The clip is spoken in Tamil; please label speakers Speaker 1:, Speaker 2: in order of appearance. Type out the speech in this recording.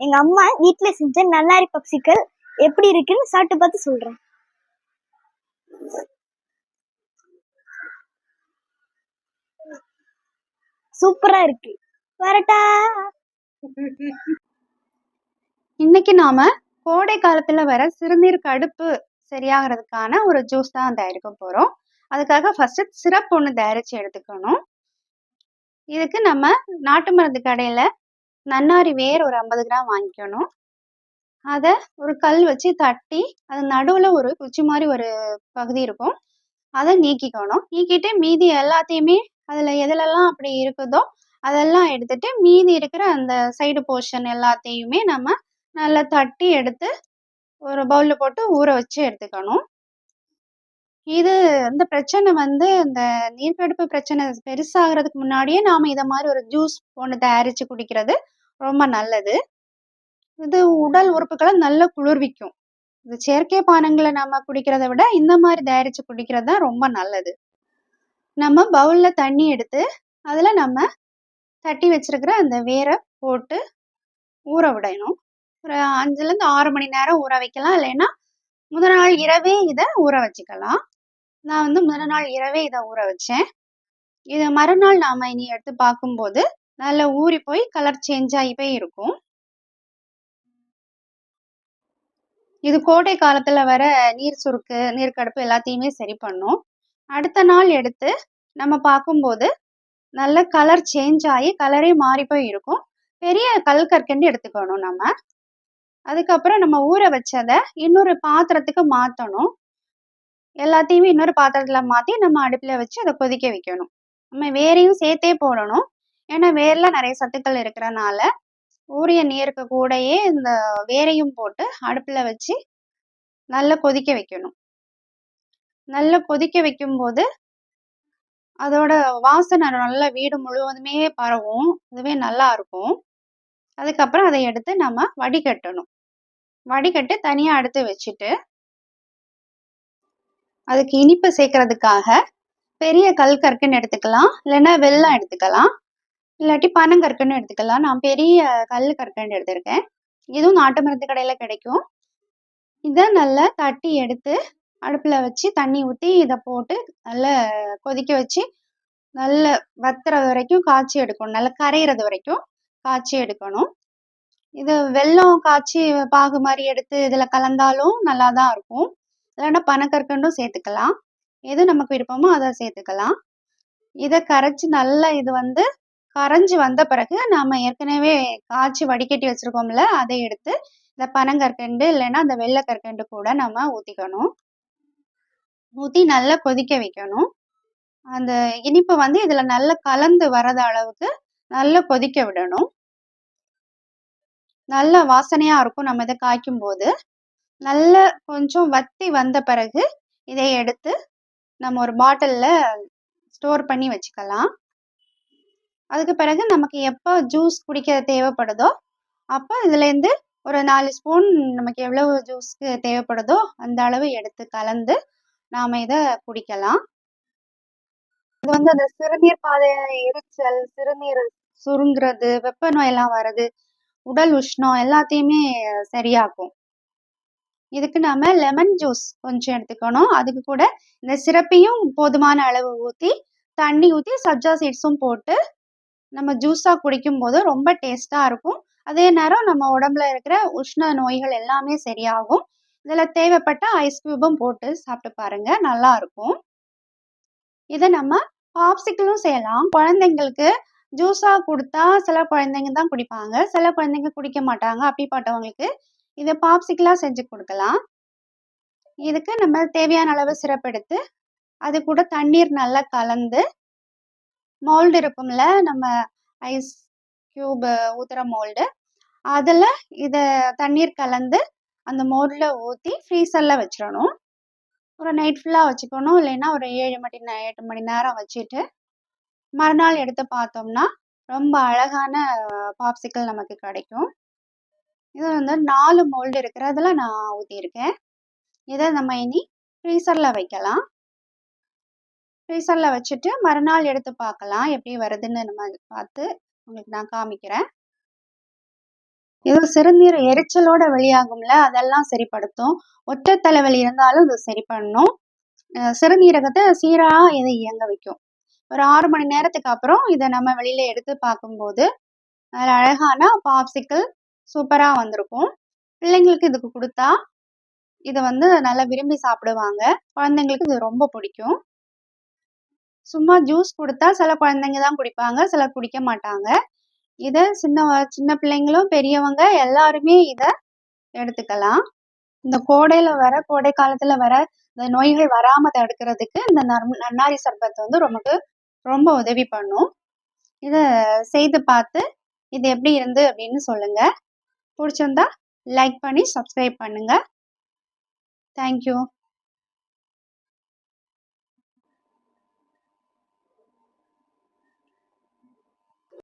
Speaker 1: எங்க அம்மா வீட்ல செஞ்ச நல்லாரி பப்சிக்கல் எப்படி இருக்குன்னு சாப்பிட்டு பார்த்து சொல்றேன். சூப்பரா இருக்கு. வரட்டா
Speaker 2: இன்னைக்கு நாம கோடை காலத்துல வர சிறுநீர் கடுப்பு சரியாகிறதுக்கான ஒரு ஜூஸ் தான் தயாரிக்க போறோம். அதுக்காக ஃபர்ஸ்ட் சிரப் ஒன்று தயாரிச்சு எடுத்துக்கணும். இதுக்கு நம்ம நாட்டு மருந்து கடையில நன்னாரி வேர் ஒரு ஐம்பது கிராம் வாங்கிக்கணும். அதை ஒரு கல் வச்சு தட்டி அது நடுவில் ஒரு குச்சி மாதிரி ஒரு பகுதி இருக்கும். அதை நீக்கிக்கணும். நீக்கிட்டு மீதி எல்லாத்தையுமே அதில் எதுலெல்லாம் அப்படி இருக்குதோ அதெல்லாம் எடுத்துட்டு மீதி இருக்கிற அந்த சைடு போர்ஷன் எல்லாத்தையுமே நம்ம நல்லா தட்டி எடுத்து ஒரு பவுலில் போட்டு ஊற வச்சு எடுத்துக்கணும். இது இந்த பிரச்சனை வந்து இந்த நீர்க்கடுப்பு பிரச்சனை பெருசாகிறதுக்கு முன்னாடியே நாம் இதை மாதிரி ஒரு ஜூஸ் ஒன்று தயாரித்து குடிக்கிறது ரொம்ப நல்லது. இது உடல் உறுப்புகளை நல்ல குளிர்விக்கும். இது செயற்கை பானங்களை நம்ம குடிக்கிறத விட இந்த மாதிரி தயாரித்து குடிக்கிறது தான் ரொம்ப நல்லது. நம்ம பவுலில் தண்ணி எடுத்து அதில் நம்ம தட்டி வச்சிருக்கிற அந்த வேரை போட்டு ஊற விடணும். ஒரு அஞ்சுலேருந்து ஆறு மணி நேரம் ஊற வைக்கலாம். இல்லைன்னா முதல் நாள் இரவே இதை ஊற வச்சுக்கலாம். நான் வந்து முதல் நாள் இரவே இதை ஊற வச்சேன். இதை மறுநாள் நாம் இனி எடுத்து பார்க்கும்போது நல்லா ஊறி போய் கலர் சேஞ்ச் ஆகி போய் இருக்கும். இது கோடை காலத்துல வர நீர் சுருக்கு நீர்க்கடுப்பு எல்லாத்தையுமே சரி பண்ணும். அடுத்த நாள் எடுத்து நம்ம பார்க்கும்போது நல்ல கலர் சேஞ்ச் ஆகி கலரே மாறி போய் இருக்கும். பெரிய கல் கற்கண்டு எடுத்துக்கணும் நம்ம. அதுக்கப்புறம் நம்ம ஊற வச்சதை இன்னொரு பாத்திரத்துக்கு மாற்றணும் எல்லாத்தையுமே இன்னொரு பாத்திரத்தில் மாற்றி நம்ம அடுப்பில் வச்சு அதை கொதிக்க வைக்கணும். நம்ம வேரையும் சேர்த்தே போடணும். ஏன்னா வேரில் நிறைய சத்துக்கள் இருக்கிறனால ஊறிய நீருக்கு கூடயே இந்த வேரையும் போட்டு அடுப்பில் வச்சு நல்லா கொதிக்க வைக்கணும். நல்லா கொதிக்க வைக்கும்போது அதோட வாசனை நல்லா வீடு முழுவதுமே பரவும். அதுவே நல்லா இருக்கும். அதுக்கப்புறம் அதை எடுத்து நம்ம வடிகட்டணும். வடிகட்டி தனியாக எடுத்து வச்சுட்டு அதுக்கு இனிப்பு சேர்க்கறதுக்காக பெரிய கல் கற்கன்னு எடுத்துக்கலாம். இல்லைன்னா வெள்ளம் எடுத்துக்கலாம். இல்லாட்டி பனங்கற்கன்னு எடுத்துக்கலாம். நான் பெரிய கல் கற்கண்டு எடுத்திருக்கேன். இதுவும் நாட்டு மருந்து கடையில் கிடைக்கும். இதை நல்லா தட்டி எடுத்து அடுப்பில் வச்சு தண்ணி ஊற்றி இதை போட்டு நல்லா கொதிக்க வச்சு நல்ல வத்துற வரைக்கும் காய்ச்சி எடுக்கணும். நல்லா கரையிறது வரைக்கும் காய்ச்சி எடுக்கணும். இது வெல்லம் காய்ச்சி பாகு மாதிரி எடுத்து இதில் கலந்தாலும் நல்லா தான் இருக்கும். இல்லைன்னா பனக்கற்கண்டும் சேர்த்துக்கலாம். எது நமக்கு விருப்பமோ அதை சேர்த்துக்கலாம். இதை கரைச்சி நல்லா இது வந்து கரைஞ்சி வந்த பிறகு நாம் ஏற்கனவே காய்ச்சி வடிகட்டி வச்சுருக்கோம்ல அதை எடுத்து இந்த பனங்கற்கண்டு இல்லைன்னா அந்த வெள்ளைக்கற்கண்டு கூட நம்ம ஊற்றிக்கணும் ஊற்றி நல்லா கொதிக்க வைக்கணும். அந்த இனிப்பு வந்து இதில் நல்லா கலந்து வரத அளவுக்கு நல்லா கொதிக்க விடணும். நல்ல வாசனையாக இருக்கும் நம்ம இதை காய்க்கும் போது நல்ல கொஞ்சம் வத்தி வந்த பிறகு இதை எடுத்து நம்ம ஒரு பாட்டிலில் ஸ்டோர் பண்ணி வச்சுக்கலாம். அதுக்கு பிறகு நமக்கு எப்போ ஜூஸ் குடிக்க தேவைப்படுதோ அப்போ இதுலேருந்து ஒரு நாலு ஸ்பூன் நமக்கு எவ்வளவு ஜூஸ்க்கு தேவைப்படுதோ அந்த அளவு எடுத்து கலந்து நாம் இதை குடிக்கலாம். இது வந்து அந்த சிறுநீர் பாதை எரிச்சல் சிறுநீர் சுருங்குறது வெப்ப நோயெல்லாம் வர்றது உடல் உஷ்ணம் எல்லாத்தையுமே சரியாக்கும். இதுக்கு நாம லெமன் ஜூஸ் கொஞ்சம் எடுத்துக்கணும். அதுக்கு கூட இந்த சிறப்பையும் போதுமான அளவு ஊற்றி தண்ணி ஊற்றி சப்ஜா சீட்ஸும் போட்டு நம்ம ஜூஸாக குடிக்கும் போது ரொம்ப டேஸ்ட்டாக இருக்கும். அதே நேரம் நம்ம உடம்புல இருக்கிற உஷ்ண நோய்கள் எல்லாமே சரியாகும். இதில் தேவைப்பட்ட ஐஸ் க்யூபும் போட்டு சாப்பிட்டு பாருங்க நல்லா இருக்கும். இதை நம்ம பாப்சிக்கிளும் செய்யலாம். குழந்தைங்களுக்கு ஜூஸாக கொடுத்தா சில குழந்தைங்க தான் குடிப்பாங்க. சில குழந்தைங்க குடிக்க மாட்டாங்க. அப்படிப்பட்டவங்களுக்கு இதை பாப்சிக்கலாக செஞ்சு கொடுக்கலாம். இதுக்கு நம்ம தேவையான அளவு சிறப்பெடுத்து அது கூட தண்ணீர் நல்லா கலந்து மோல்டு இருக்கும்ல நம்ம ஐஸ் க்யூப் ஊற்றுற மோல்டு அதில் இதை தண்ணீர் கலந்து அந்த மோல்டில் ஊற்றி ஃப்ரீசரில் வச்சிடணும். ஒரு நைட் ஃபுல்லாக வச்சுக்கணும். இல்லைன்னா ஒரு ஏழு மணி நே எட்டு மணி நேரம் வச்சுட்டு மறுநாள் எடுத்து பார்த்தோம்னா ரொம்ப அழகான பாப்சிக்கல் நமக்கு கிடைக்கும். இது வந்து நாலு மோல்டு இருக்கிறதுல நான் ஊற்றியிருக்கேன் இதை நம்ம இனி ஃப்ரீசரில் வைக்கலாம். ஃப்ரீசரில் வச்சுட்டு மறுநாள் எடுத்து பார்க்கலாம். எப்படி வருதுன்னு நம்ம பார்த்து உங்களுக்கு நான் காமிக்கிறேன். இது சிறுநீர் எரிச்சலோட வெளியாகும்ல அதெல்லாம் சரிப்படுத்தும். ஒற்றை தலைவலி இருந்தாலும் இது சரி பண்ணும். சிறுநீரகத்தை சீரா இதை இயங்க வைக்கும். ஒரு ஆறு மணி நேரத்துக்கு அப்புறம் இதை நம்ம வெளியில எடுத்து பார்க்கும்போது அதில் அழகான பாப்சிக்கல் சூப்பராக வந்திருக்கும். பிள்ளைங்களுக்கு இதுக்கு கொடுத்தா இதை வந்து நல்லா விரும்பி சாப்பிடுவாங்க. குழந்தைங்களுக்கு இது ரொம்ப பிடிக்கும். சும்மா ஜூஸ் கொடுத்தா சில குழந்தைங்க தான் குடிப்பாங்க சிலர் குடிக்க மாட்டாங்க. இதை சின்ன வ- சின்ன பிள்ளைங்களும் பெரியவங்க எல்லாருமே இதை எடுத்துக்கலாம். இந்த கோடையில் வர கோடை காலத்தில் வர இந்த நோய்கள் வராமல் தடுக்கிறதுக்கு இந்த நர்- நன்னாரி சர்பத் வந்து நமக்கு ரொம்ப உதவி பண்ணும். இதை செய்து பார்த்து இது எப்படி இருந்து அப்படின்னு சொல்லுங்கள் பிடிச்சிருந்தா லைக் பண்ணி சப்ஸ்கிரைப் பண்ணுங்கள் தேங்க்யூ